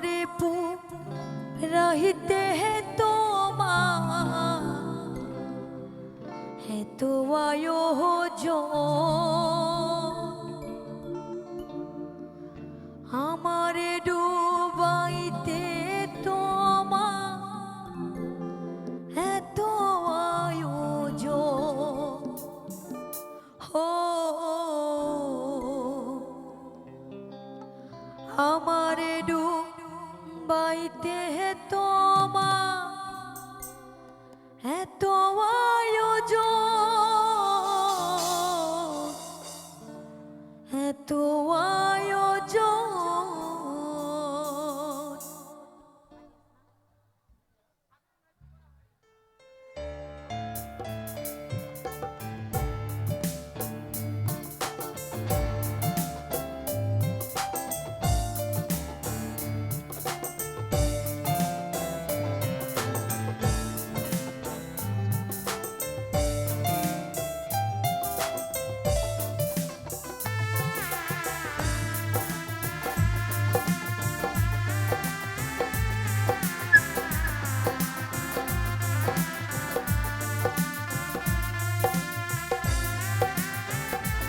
আমারে পু রহিতে হে তোমা হে তো আয়ো যো আমারে ডুবাইতে তোমা এত আয়োজন হো। আমারে ডুবাইতে তোমা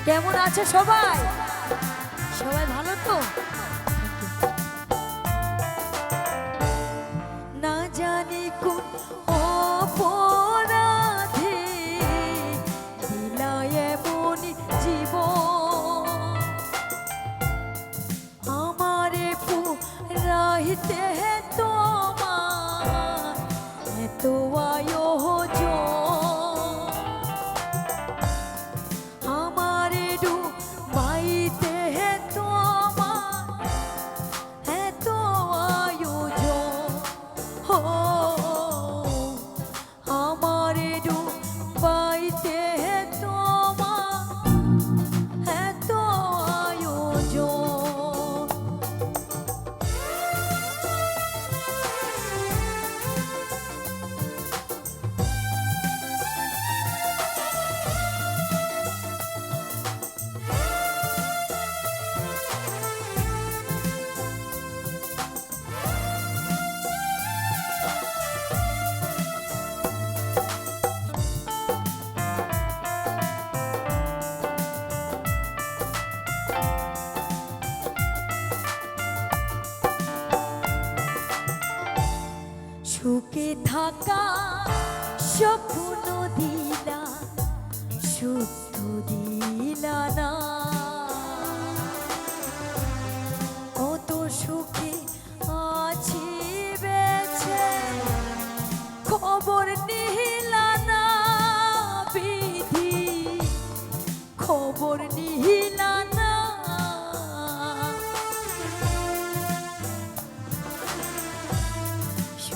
কেমন আছে সবাই? সবাই ভালো তো? না জানি কোন জীবন। আমারে পুরাইতে তোমার সুখে থাকা স্বপ্ন দিলা শুদ্ধ দিলা না।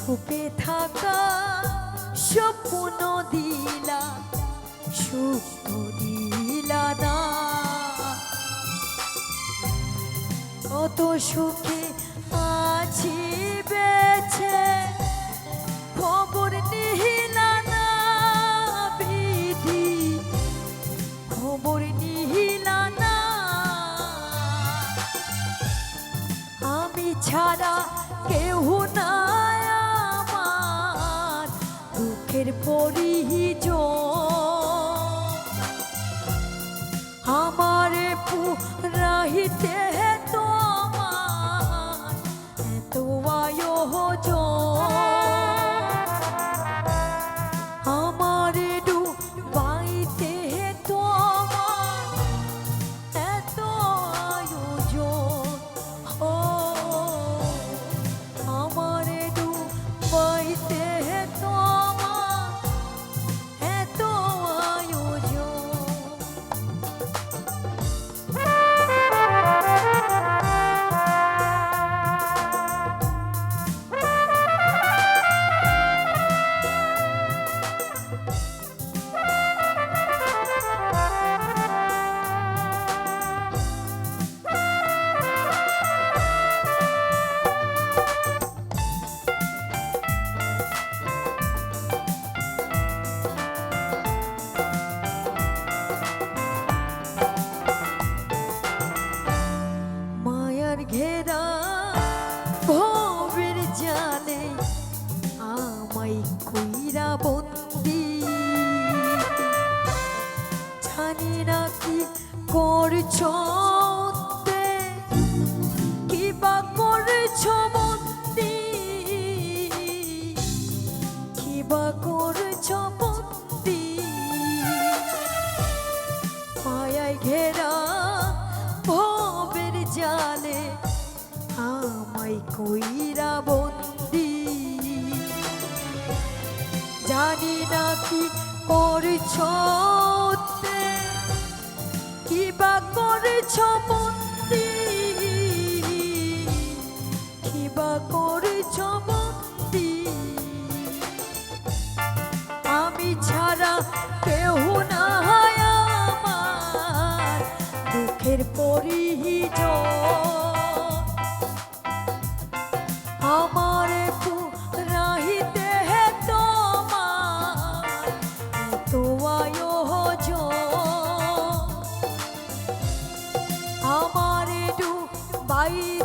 সুপে থাকা স্বপ্ন দিলা, সুখ দিলা না। কত সুখে আছি বেছে, খবর নিহিলা না বিধি, খবর নিহিলা না। আমি ছাড়া কেউ দুঃখের কি করছ কি বা করছ বন্দি কি বা করছ বন্দি মায়ায় ঘেরা ভবের জালে আমায় কইরা বন্দি। জানি না কি করছ বা করছ বন্দি কি বা করছ বন্দি আমি ছাড়া কেউ না আমার দুঃখের পরিজন। আমার